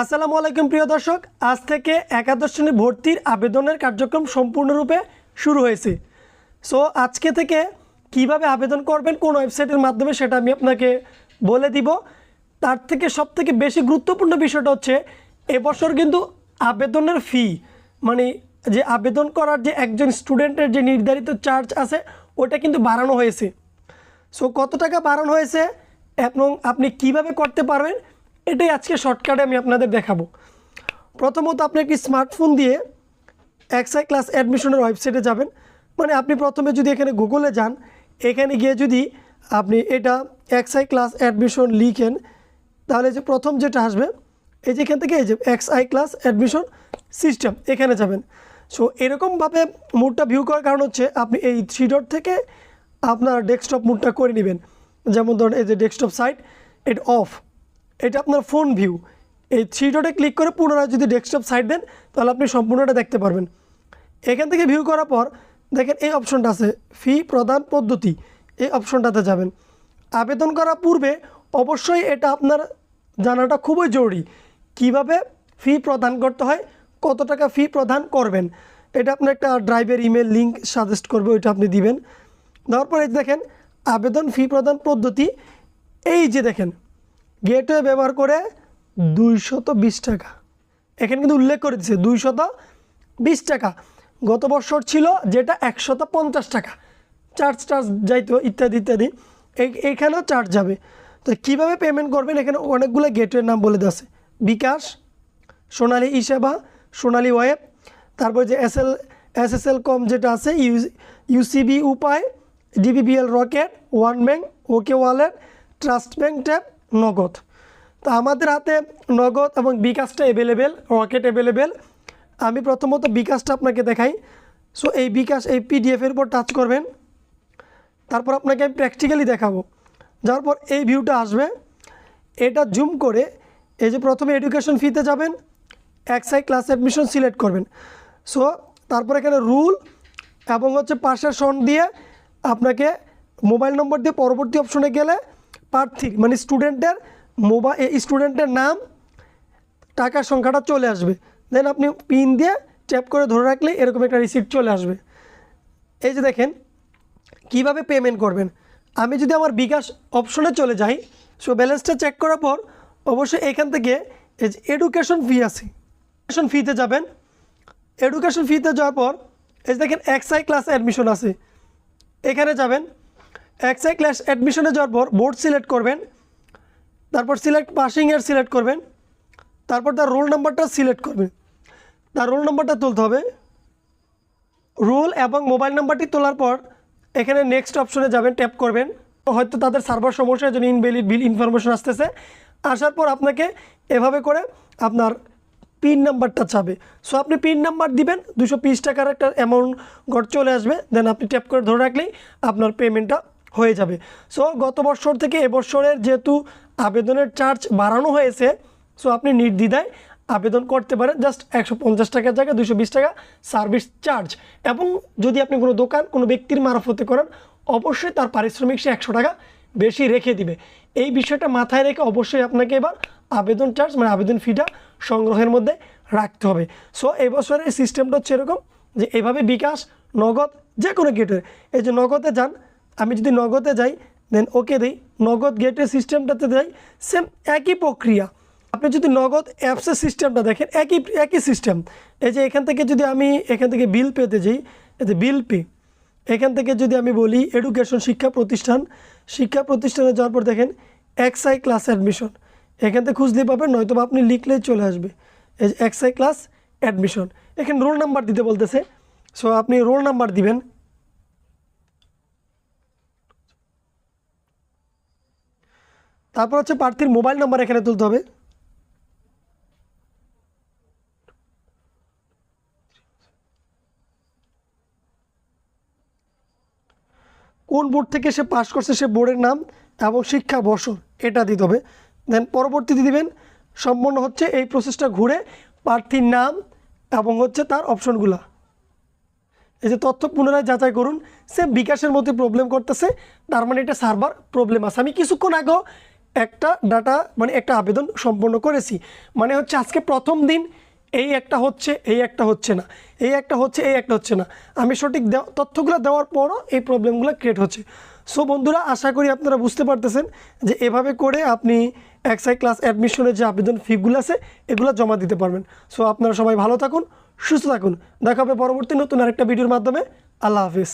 আসসালামু আলাইকুম, প্রিয় দর্শক। আজ থেকে একাদশ শ্রেণি ভর্তির আবেদনের কার্যক্রম সম্পূর্ণরূপে শুরু হয়েছে। সো আজকে থেকে কীভাবে আবেদন করবেন, কোন ওয়েবসাইটের মাধ্যমে সেটা আমি আপনাকে বলে দিব। তার থেকে সব থেকে বেশি গুরুত্বপূর্ণ বিষয়টা হচ্ছে, এবছর কিন্তু আবেদনের ফি মানে যে আবেদন করার যে একজন স্টুডেন্টের যে নির্ধারিত চার্জ আছে, ওটা কিন্তু বাড়ানো হয়েছে। সো কত টাকা বাড়ানো হয়েছে এবং আপনি কীভাবে করতে পারবেন এটাই আজকে শর্টকাটে আমি আপনাদের দেখাবো। প্রথমত আপনি একটি স্মার্টফোন দিয়ে এক্সআই ক্লাস অ্যাডমিশনের ওয়েবসাইটে যাবেন। মানে আপনি প্রথমে যদি এখানে গুগলে যান, এখানে গিয়ে যদি আপনি এটা এক্সআই ক্লাস অ্যাডমিশন লিখেন, তাহলে যে প্রথম যেটা আসবে, এই যে এখান থেকে এই যে এক্সআই ক্লাস অ্যাডমিশন সিস্টেম এখানে যাবেন। সো এরকমভাবে মুডটা ভিউ করার কারণ হচ্ছে আপনি এই থ্রি ডট থেকে আপনার ডেস্কটপ মুডটা করে নেবেন। যেমন ধরুন এই যে ডেস্কটপ সাইট এটা অফ এটা আপনার ফোন ভিউ এই থ্রি ডটে ক্লিক করে পুনরায় যদি ডেস্কটপ সাইড দেন, তাহলে আপনি সম্পূর্ণটা দেখতে পারবেন। এখান থেকে ভিউ করার পর, দেখেন এই অপশনটা আছে ফি প্রদান পদ্ধতি। এই অপশনটাতে যাবেন। আবেদন করার পূর্বে অবশ্যই এটা আপনার জানাটা খুবই জরুরি। কীভাবে ফি প্রদান করতে হয়, কত টাকা ফি প্রদান করবেন, এটা আপনার একটা ড্রাইভের ইমেল লিঙ্ক সাজেস্ট করবে, ওইটা আপনি দিবেন। দেওয়ার পরে দেখেন, আবেদন ফি প্রদান পদ্ধতি। এই যে দেখেন গেটওয়ে ব্যবহার করে দুইশত বিশ টাকা। এখানে কিন্তু উল্লেখ করে দিচ্ছে দুইশত বিশ টাকা। গত বছর ছিল যেটা একশত পঞ্চাশ টাকা। চার্জ টার্জ যাইতো, ইত্যাদি ইত্যাদি। এই, এইখানেও চার্জ যাবে। তো কীভাবে পেমেন্ট করবেন? এখানে অনেকগুলো গেটওয়ের নাম বলে দেওয়া আছে। বিকাশ, সোনালী ইসেবা, সোনালী ওয়েব, তারপর যে S L S S L com যেটা আছে U UCB Upay, DBBL Rocket, one bank okay wallet, trust bank tap Nagad. তো আমাদের হাতে নগদ এবং বিকাশটা অ্যাভেলেবেল রকেট অ্যাভেলেবেল আমি প্রথমত বিকাশটা আপনাকে দেখাই। সো এই বিকাশ এই পিডিএফের উপর টাচ করবেন। তারপর আপনাকে আমি প্র্যাকটিক্যালি দেখাবো। যাওয়ার পর এই ভিউটা আসবে। এটা জুম করে এই যে প্রথমে এডুকেশন ফিতে যাবেন এক্সআই ক্লাস অ্যাডমিশন সিলেক্ট করবেন। সো তারপর এখানে রুল এবং হচ্ছে পাশের সন দিয়ে আপনাকে মোবাইল নম্বর দিয়ে পরবর্তী অপশনে গেলে প্রার্থী মানে স্টুডেন্টের মোবাইল স্টুডেন্টের নাম, টাকার সংখ্যাটা চলে আসবে। দেন আপনি পিন দিয়ে ট্যাপ করে ধরে রাখলে এরকম একটা রিসিপ্ট চলে আসবে। এই যে দেখেন, কীভাবে পেমেন্ট করবেন? আমি যদি আমার বিকাশ অপশনে চলে যাই সো ব্যালেন্সটা চেক করার পর অবশ্যই এখান থেকে এই যে এডুকেশন ফি আছে। এডুকেশন ফিতে যাবেন। এডুকেশন ফিতে যাওয়ার পর, এই যে দেখেন এক্সআই ক্লাস অ্যাডমিশন আছে। এখানে যাবেন। এক্সআই ক্লাস অ্যাডমিশনে যাওয়ার পর বোর্ড সিলেক্ট করবেন, তারপর সিলেক্ট পাসিংয়ের সিলেক্ট করবেন, তারপর তার রোল নাম্বারটা সিলেক্ট করবেন। তার রোল নাম্বারটা তুলতে হবে। রোল এবং মোবাইল নাম্বারটি তোলার পর এখানে নেক্সট অপশনে যাবেন ট্যাপ করবেন। হয়তো তাদের সার্ভার সমস্যার জন্য ইনভ্যালিড বিল ইনফরমেশন আসতেছে। আসার পর আপনাকে এভাবে করে আপনার পিন নাম্বারটা চাবে। সো আপনি পিন নাম্বার দিবেন দুশো পিস টাকার একটা অ্যামাউন্ট ঘর চলে আসবে। দেন আপনি ট্যাপ করে ধরে রাখলেই আপনার পেমেন্টটা হয়ে যাবে। সো গত বছর থেকে এবছরের যেহেতু আবেদনের চার্জ বাড়ানো হয়েছে সো আপনি নির্দ্বিধায় আবেদন করতে পারেন। জাস্ট একশো পঞ্চাশ টাকার জায়গায় দুশো বিশ টাকা সার্ভিস চার্জ এবং যদি আপনি কোনো দোকান, কোনো ব্যক্তির মারফতে করেন, অবশ্যই তার পারিশ্রমিক সে একশো টাকা বেশি রেখে দিবে। এই বিষয়টা মাথায় রেখে অবশ্যই আপনাকে এবার আবেদন চার্জ মানে আবেদন ফিটা সংগ্রহের মধ্যে রাখতে হবে। সো এই বছরের সিস্টেমটা হচ্ছে এরকম যে, এভাবে বিকাশ, নগদ যে কোনো গেটের এই যে নগদে যান আমি যদি নগদে যাই দেন ওকে দিই। নগদ গেটের সিস্টেমটাতে যাই সেম একই প্রক্রিয়া। আপনি যদি নগদ অ্যাপসের সিস্টেমটা দেখেন, একই একই সিস্টেম এই যে এখান থেকে যদি আমি এখান থেকে বিল পেতে যাই, এই যে বিল পে এখান থেকে যদি আমি বলি এডুকেশন শিক্ষা প্রতিষ্ঠান, শিক্ষা প্রতিষ্ঠানে যাওয়ার পর দেখেন এক্সআই ক্লাস অ্যাডমিশন এখান থেকে খুঁজলে পাবেন, নয়তো আপনি লিখলেই চলে আসবে। এই যে এক্সআই ক্লাস অ্যাডমিশন এখানে রোল নাম্বার দিতে বলতেছে। সো আপনি রোল নাম্বার দিবেন তারপর হচ্ছে প্রার্থীর মোবাইল নাম্বার এখানে তুলতে হবে। কোন বোর্ড থেকে সে পাশ করছে সে বোর্ডের নাম এবং শিক্ষা বর্ষ এটা দিতে হবে। দেন পরবর্তীতে দিবেন, সম্পন্ন হচ্ছে এই প্রসেসটা ঘুরে প্রার্থীর নাম এবং হচ্ছে তার অপশনগুলা। এই যে তথ্য পুনরায় যাচাই করুন, সে বিকাশের মধ্যে প্রবলেম করতেছে, তার মানে এটা সার্ভার প্রবলেম আছে। আমি কিছুক্ষণ আগেও একটা ডাটা মানে একটা আবেদন সম্পন্ন করেছি। মানে হচ্ছে আজকে প্রথম দিন এই একটা হচ্ছে, এই একটা হচ্ছে না। এই একটা হচ্ছে, এই একটা হচ্ছে না। আমি সঠিক তথ্যগুলো দেওয়ার পরও এই প্রবলেমগুলো ক্রিয়েট হচ্ছে। সো বন্ধুরা, আশা করি আপনারা বুঝতে পারতেছেন যে এভাবে করে আপনি এক্সাই ক্লাস অ্যাডমিশনের যে আবেদন ফিগুলো আছে, এগুলো জমা দিতে পারবেন। সো আপনারা সবাই ভালো থাকুন, সুস্থ থাকুন। দেখা হবে পরবর্তী নতুন আরেকটা ভিডিওর মাধ্যমে। আল্লাহ হাফিজ।